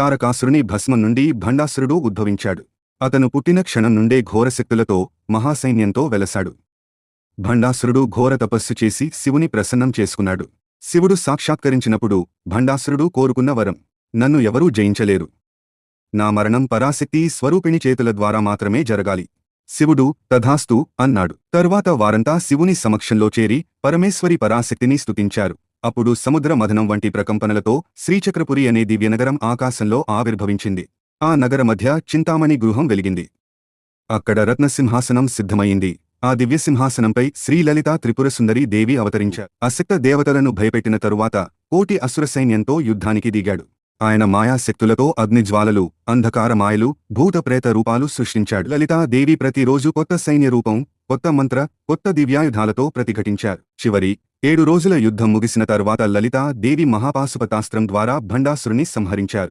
తారకాసురుని భస్మం నుండి భండాసురుడు ఉద్భవించాడు. అతను పుట్టిన క్షణం నుండే ఘోరశక్తులతో మహాసైన్యంతో వెలసాడు. భండాసురుడు ఘోర తపస్సు చేసి శివుని ప్రసన్నం చేసుకున్నాడు. శివుడు సాక్షాత్కరించినప్పుడు భండాసురుడు కోరుకున్న వరం నన్ను ఎవరూ జయించలేరు. నా మరణం పరాశక్తి స్వరూపిణి చేతుల ద్వారా మాత్రమే జరగాలి. శివుడు తథాస్తు అన్నాడు. తరువాత వారంతా శివుని సమక్షంలో చేరి పరమేశ్వరి పరాశక్తిని స్తుతించారు. అప్పుడు సముద్ర మథనం వంటి ప్రకంపనలతో శ్రీచక్రపురి అనే దివ్యనగరం ఆకాశంలో ఆవిర్భవించింది. ఆ నగర మధ్య చింతామణి గృహం వెలిగింది. అక్కడ రత్నసింహాసనం సిద్ధమయింది ఆ దివ్యసింహాసనంపై శ్రీలలిత త్రిపురసుందరి దేవి అవతరించారు అశక్త దేవతలను భయపెట్టిన తరువాత కోటి అసుర సైన్యంతో యుద్ధానికి దిగాడు. ఆయన మాయాశక్తులతో అగ్నిజ్వాలలు అంధకార మాయలు భూతప్రేత రూపాలు సృష్టించాడు. లలితా దేవి ప్రతిరోజు కొత్త సైన్య రూపం కొత్త మంత్ర కొత్త దివ్యాయుధాలతో ప్రతిఘటించారు. చివరి ఏడు రోజుల యుద్ధం ముగిసిన తరువాత లలితా దేవి మహాపాశుపతాస్త్రం ద్వారా భండాసురుని సంహరించారు.